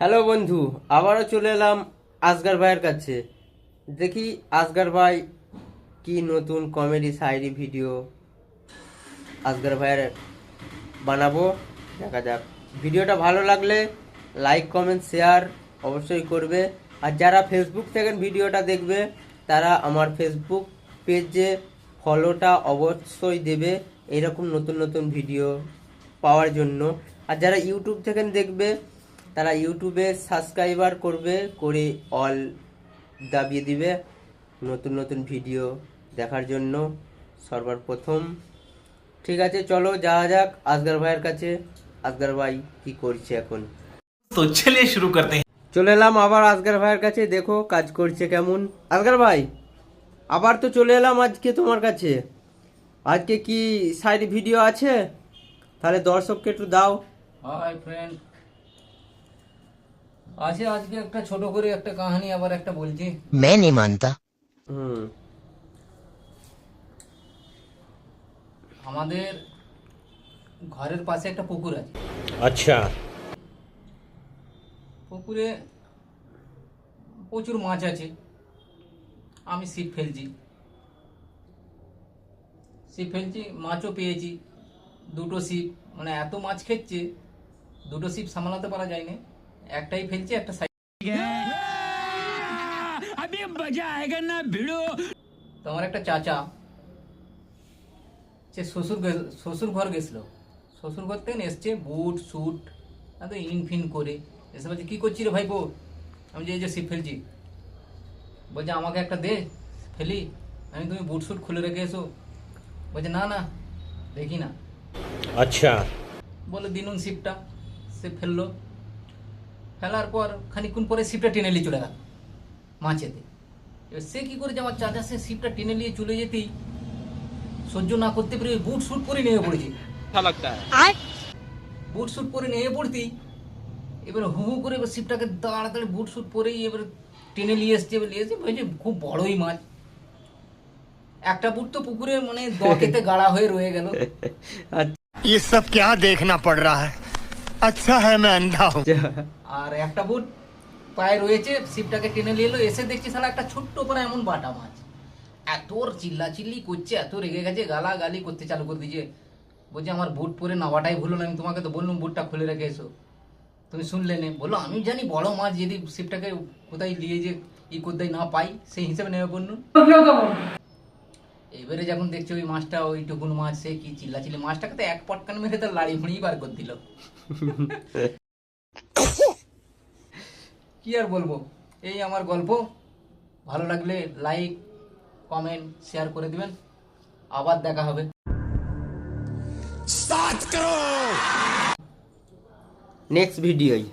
Hello বন্ধু, আবারও চলে এলাম আসগার ভাইয়ের কাছে। দেখি আসগার ভাই কি নতুন কমেডি সাইরি ভিডিও আসগার ভাইয়ের বানাবো। দেখা যাক। ভিডিওটা ভালো লাগলে লাইক কমেন্ট শেয়ার অবশ্যই করবে। আর যারা ফেসবুক থেকে ভিডিওটা দেখবে, তারা আমার ফেসবুক পেজে ফলোটা অবশ্যই দেবে এরকম নতুন নতুন ভিডিও পাওয়ার জন্য। আর যারা ইউটিউব থেকে দেখবে তারা ইউটিউবে সাবস্ক্রাইবার করবে করে অল দাবিয়ে দিবে নতুন নতুন ভিডিও দেখার জন্য সর্বপ্রথম। ঠিক আছে চলো যাওয়া যাক আসগার ভাইয়ের কাছে। আসগার ভাই কি করছে এখন? তো চলে শুরু করতে। চলে এলাম আবার আসগার ভাইয়ের কাছে দেখো কাজ করছে কেমন। আসগার ভাই আবার তো চলে এলাম আজকে তোমার কাছে। আজকে কি সাইড ভিডিও আছে? তাহলে দর্শককে একটু দাও। হাই ফ্রেন্ড আছে আজকে একটা ছোট করে একটা কাহিনী আবার একটা বলছি मैं नहीं मानता হুম আমাদের ঘরের পাশে একটা পুকুর আছে আচ্ছা পুকুরে প্রচুর মাছ আছে আমি ছিপ ফেলছি ছিপ ফেলছি মাছও পেয়েছি দুটো ছিপ মানে এত মাছ খেচ্ছে দুটো ছিপ সামলাতে পারা যায় না একটাই ফেলছি একটা সাইড তোমার একটা চাচা সে শ্বশুর গে- শ্বশুর ঘর গেছিল শ্বশুর ঘর থেকে এসছে বুট স্যুট এত ইনফিন করে এসে বলছে কি করছি রে ভাইপো আমি যে এই যে ছিপ ফেলছি বলছে আমাকে একটা দে ফেলি আমি তুমি বুট স্যুট খুলে রেখে এসো বলছে না না দেখি না আচ্ছা বলে দিনুন ছিপটা সে ফেলল ফেলার পর খানিকক্ষণ পরে ছিপটা টেনে নিয়ে চলে গেল মাছেতে এবার সে কি করেছে আমার চাচা সে ছিপটা টেনে নিয়ে চলে যেতেই সহ্য না করতে পেরে ওই বুট স্যুট পরে নেমে পড়েছে বুট স্যুট পরে নেমে পড়তেই এবার হু হু করে এবার ছিপটাকে তাড়াতাড়ি বুট স্যুট পরেই এবার টেনে নিয়ে এসছে এবার নিয়ে এসে বলছে খুব বড়ই মাছ একটা বুট তো পুকুরে মানে দকেতে গাড়া হয়ে রয়ে গেল ये सब क्या देखना पड़ रहा है अच्छा है मैं अंधा हूँ আর একটা বুট পায়ে রয়েছে, শিপটাকে টেনে নিয়ে এলো, এসে দেখছি শালা একটা ছোট্ট করে এমন বাটা মাছ। এত চিল্লা চিল্লি করছে, এত রেগে গেছে গালা গালি করতে চালু করে দিয়েছে। বলছে, আমার বুট পরে নাওয়াটাই ভুলো না, আমি তোমাকে তো বললাম বুটটা খুলে রেখে এসো। তুমি শুনলে নে। বলল, আমি জানি বড় মাছ যদি শিপটাকে কোথায় নিয়ে যে ই কোথায় না পাই, সেই হিসেবে নেবে বলুন এবারে যখন দেখছি ওই মাছটা, ওই টুকুন মাছ, সে কি চিল্লা চিল্লি মাছটাকে তো এক পটকান মেরে তার লাড়ি ভুঁড়ি বার করে দিল। কি আর বলব? এই আমার গল্প। ভালো লাগলে লাইক কমেন্ট শেয়ার করে দিবেন। আবার দেখা হবে। নেক্সট ভিডিওই